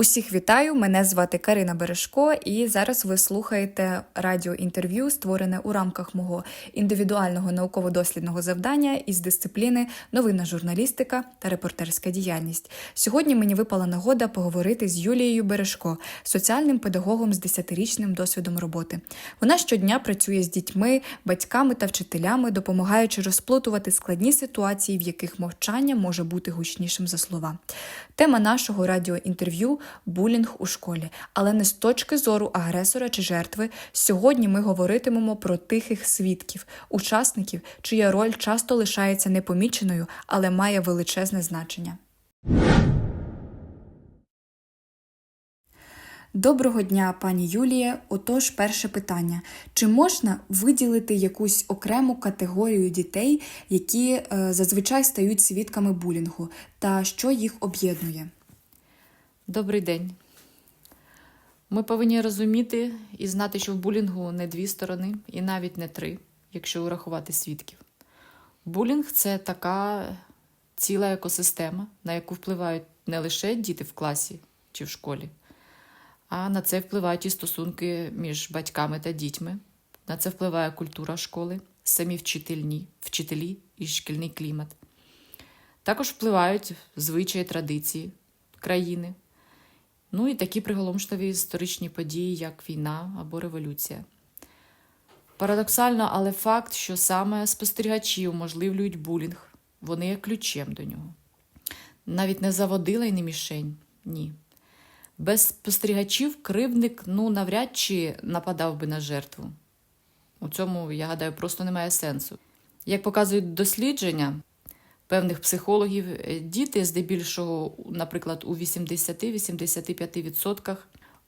Усіх вітаю! Мене звати Карина Бережко, і зараз ви слухаєте радіоінтерв'ю, створене у рамках мого індивідуального науково-дослідного завдання із дисципліни новинна журналістика та репортерська діяльність. Сьогодні мені випала нагода поговорити з Юлією Бережко, соціальним педагогом з 10-річним досвідом роботи. Вона щодня працює з дітьми, батьками та вчителями, допомагаючи розплутувати складні ситуації, в яких мовчання може бути гучнішим за слова. Тема нашого радіоінтерв'ю булінг у школі, але не з точки зору агресора чи жертви. Сьогодні ми говоритимемо про тихих свідків, учасників, чия роль часто лишається непоміченою, але має величезне значення. Доброго дня, пані Юлія. Отож, перше питання: чи можна виділити якусь окрему категорію дітей, які е, зазвичай стають свідками булінгу, та що їх об'єднує? Добрий день. Ми повинні розуміти і знати, що в булінгу не дві сторони, і навіть не три, якщо урахувати свідків. Булінг це така ціла екосистема, на яку впливають не лише діти в класі чи в школі, а на це впливають і стосунки між батьками та дітьми. На це впливає культура школи, самі вчительні, вчителі і шкільний клімат. Також впливають звичаї традиції країни. Ну і такі приголомшливі історичні події, як війна або революція. Парадоксально, але факт, що саме спостерігачі уможливлюють булінг, вони є ключем до нього. Навіть не заводила і не мішень. Ні. Без спостерігачів кривдник ну, навряд чи нападав би на жертву. У цьому, я гадаю, просто немає сенсу. Як показують дослідження, певних психологів, е, діти здебільшого, наприклад, у 80-85%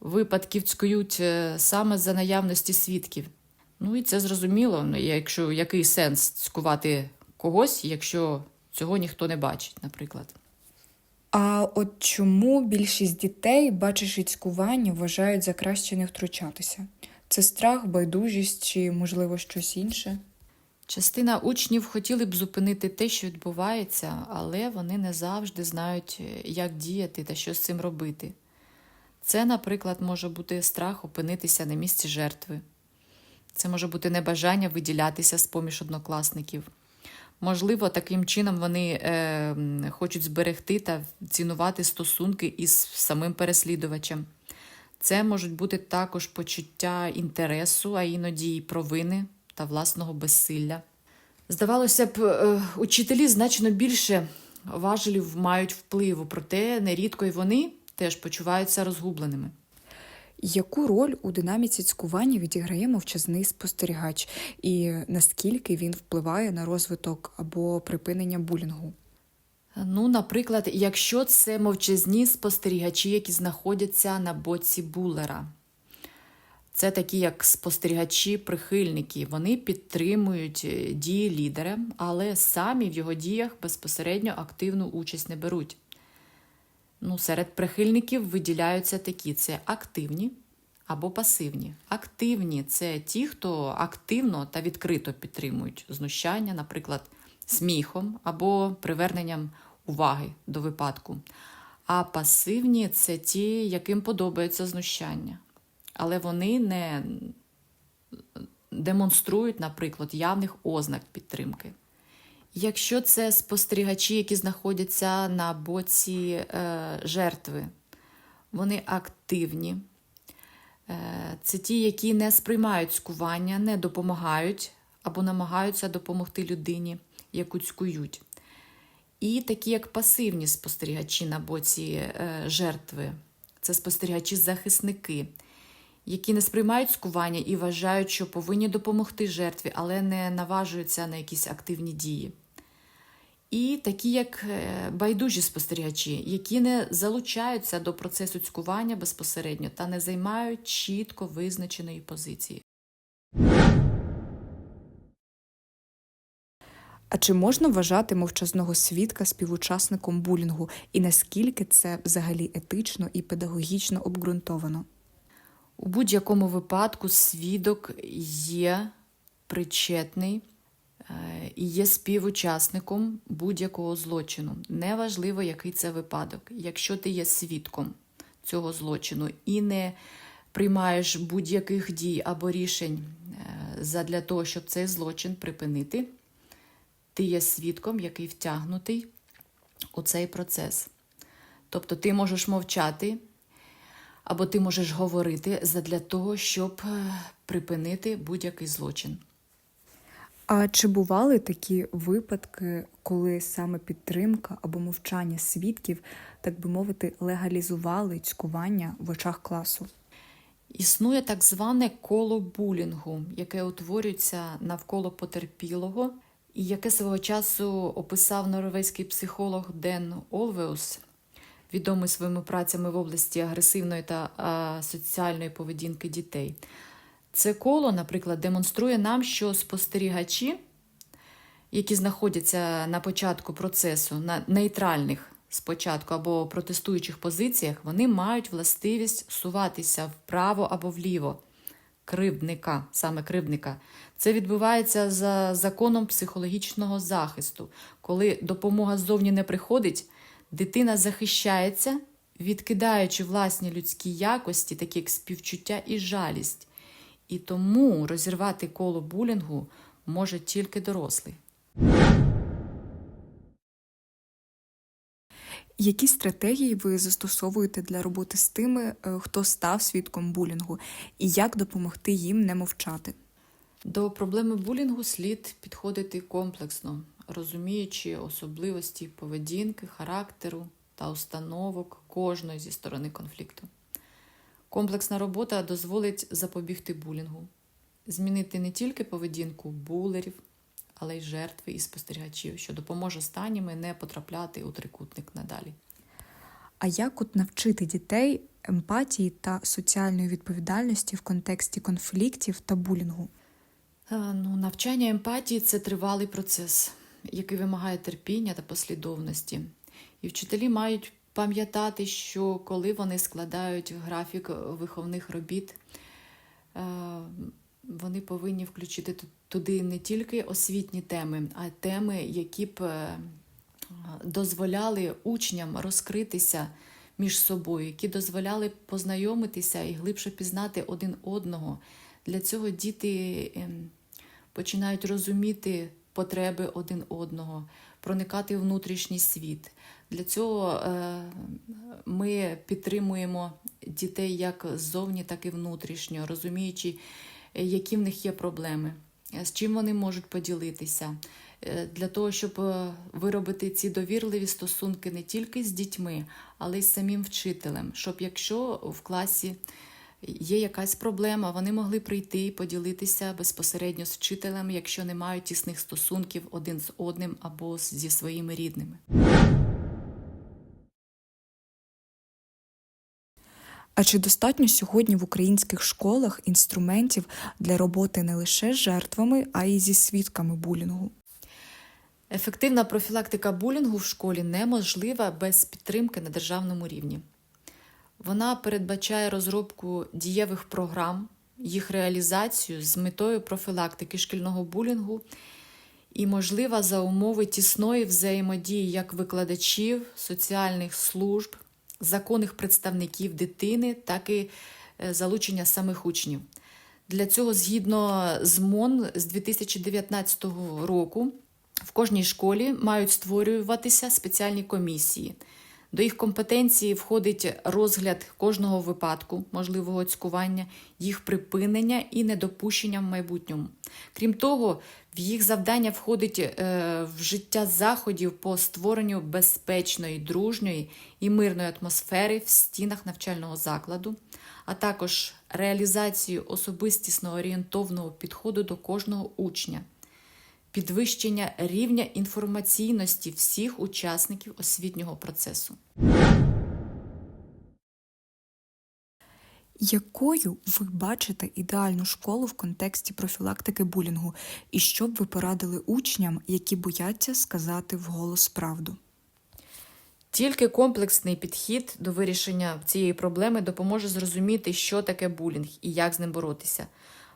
випадків цькують е, саме за наявності свідків. Ну і це зрозуміло, ну, якщо який сенс цькувати когось, якщо цього ніхто не бачить, наприклад. А от чому більшість дітей, бачачи цькування, вважають за краще не втручатися? Це страх, байдужість чи, можливо, щось інше? Частина учнів хотіли б зупинити те, що відбувається, але вони не завжди знають, е, як діяти та що з цим робити. Це, наприклад, може бути страх опинитися на місці жертви. Це може бути небажання виділятися з поміж однокласників. Можливо, таким чином вони е, хочуть зберегти та цінувати стосунки із самим переслідувачем. Це можуть бути також почуття інтересу, а іноді й провини та власного безсилля. Здавалося б, е, учителі значно більше важелів мають впливу, проте нерідко й вони теж почуваються розгубленими. Яку роль у динаміці цькування відіграє мовчазний спостерігач, і наскільки він впливає на розвиток або припинення булінгу? Ну, наприклад, якщо це мовчазні спостерігачі, які знаходяться на боці булера. Це такі, як спостерігачі-прихильники. Вони підтримують е, дії лідера, але самі в його діях безпосередньо активну участь не беруть. Ну, Серед прихильників виділяються такі: це активні або пасивні. Активні це ті, хто активно та відкрито підтримують знущання, наприклад, сміхом або приверненням уваги до випадку. А пасивні це ті, яким подобається знущання. Але вони не демонструють, наприклад, явних ознак підтримки. Якщо це спостерігачі, які знаходяться на боці е, жертви, вони активні. Е, Це ті, які не сприймають цькування, не допомагають або намагаються допомогти людині, яку цькують. І такі, як пасивні спостерігачі на боці е, жертви, це спостерігачі-захисники, які не сприймають цькування і вважають, що повинні допомогти жертві, але не наважуються на якісь активні дії. І такі, як е, байдужі спостерігачі, які не залучаються до процесу цькування безпосередньо та не займають чітко визначеної позиції. А чи можна вважати мовчазного свідка співучасником булінгу, і наскільки це взагалі етично і педагогічно обґрунтовано? У будь-якому випадку свідок є причетний е, і є співучасником будь-якого злочину. Неважливо, який це випадок. Якщо ти є свідком цього злочину і не приймаєш будь-яких дій або рішень е, задля того, щоб цей злочин припинити, ти є свідком, який втягнутий у цей процес. Тобто ти можеш мовчати, або ти можеш говорити задля того, щоб е, припинити будь-який злочин. А чи бували такі випадки, коли саме підтримка або мовчання свідків, так би мовити, легалізували цькування в очах класу? Існує так зване коло булінгу, яке утворюється навколо потерпілого, і яке свого часу описав норвезький психолог Ден Олвеус, відомий своїми працями в області агресивної та соціальної поведінки дітей. Це коло, наприклад, демонструє нам, що спостерігачі, які знаходяться на початку процесу, на нейтральних спочатку або протестуючих позиціях, вони мають властивість суватися вправо або вліво кривдника, саме кривдника. Це відбувається за законом психологічного захисту. Коли допомога ззовні не приходить, дитина захищається, відкидаючи власні людські якості, такі як співчуття і жалість. І тому розірвати коло булінгу може тільки дорослий. Які стратегії ви застосовуєте для роботи з тими, е, хто став свідком булінгу, і як допомогти їм не мовчати? До проблеми булінгу слід підходити комплексно, розуміючи особливості поведінки, характеру та установок кожної зі сторони конфлікту. Комплексна робота дозволить запобігти булінгу, змінити не тільки поведінку булерів, але й жертви і спостерігачів, що допоможе останніми не потрапляти у трикутник надалі. А як от навчити дітей емпатії та соціальної відповідальності в контексті конфліктів та булінгу? Е, Ну, навчання емпатії це тривалий процес, який вимагає терпіння та послідовності. І вчителі мають пам'ятати, що коли вони складають графік виховних робіт, е, вони повинні включити туди не тільки освітні теми, а теми, які б е, дозволяли учням розкритися між собою, які дозволяли познайомитися і глибше пізнати один одного. Для цього діти ем, починають розуміти потреби один одного, проникати в внутрішній світ. Для цього е, ми підтримуємо дітей як ззовні, так і внутрішньо, розуміючи, які в них є проблеми, з чим вони можуть поділитися. Е, Для того, щоб е, виробити ці довірливі стосунки не тільки з дітьми, але й з самим вчителем, щоб якщо в класі є якась проблема, вони могли прийти і поділитися безпосередньо з вчителем, якщо не мають тісних стосунків один з одним або зі своїми рідними. А чи достатньо сьогодні в українських школах інструментів для роботи не лише з жертвами, а й зі свідками булінгу? Ефективна профілактика булінгу в школі неможлива без підтримки на державному рівні. Вона передбачає розробку дієвих програм, їх реалізацію з метою профілактики шкільного булінгу і можлива за умови тісної взаємодії як викладачів, соціальних служб, законних представників дитини, так і е, залучення самих учнів. Для цього, згідно з МОН з 2019 року, в кожній школі мають створюватися спеціальні комісії. До їх компетенції входить розгляд кожного випадку можливого цькування, їх припинення і недопущення в майбутньому. Крім того, в їх завдання входить е, вжиття заходів по створенню безпечної, дружньої і мирної атмосфери в стінах навчального закладу, а також реалізацію особистісно орієнтовного підходу до кожного учня підвищення рівня інформаційності всіх учасників освітнього процесу. Якою ви бачите ідеальну школу в контексті профілактики булінгу, і що б ви порадили учням, які бояться сказати вголос правду? Тільки комплексний підхід до вирішення цієї проблеми допоможе зрозуміти, що таке булінг і як з ним боротися.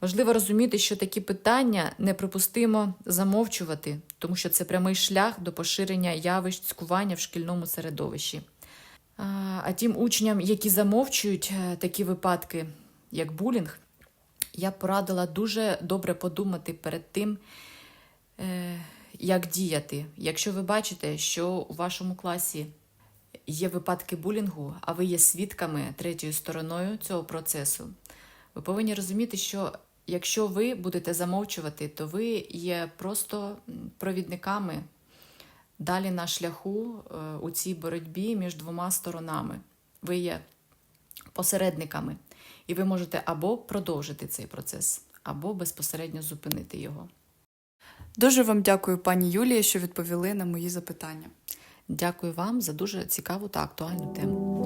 Важливо розуміти, що такі питання неприпустимо замовчувати, тому що це прямий шлях до поширення явищ цькування в шкільному середовищі. А, тим учням, які замовчують е, такі випадки, як булінг, я порадила дуже добре подумати перед тим, е, як діяти. Якщо ви бачите, що у вашому класі є випадки булінгу, а ви є свідками третьою стороною цього процесу, ви повинні розуміти, що якщо ви будете замовчувати, то ви є просто провідниками далі на шляху е, у цій боротьбі між двома сторонами. Ви є посередниками, і ви можете або продовжити цей процес, або безпосередньо зупинити його. Дуже вам дякую, пані Юлія, що відповіли на мої запитання. Дякую вам за дуже цікаву та актуальну тему.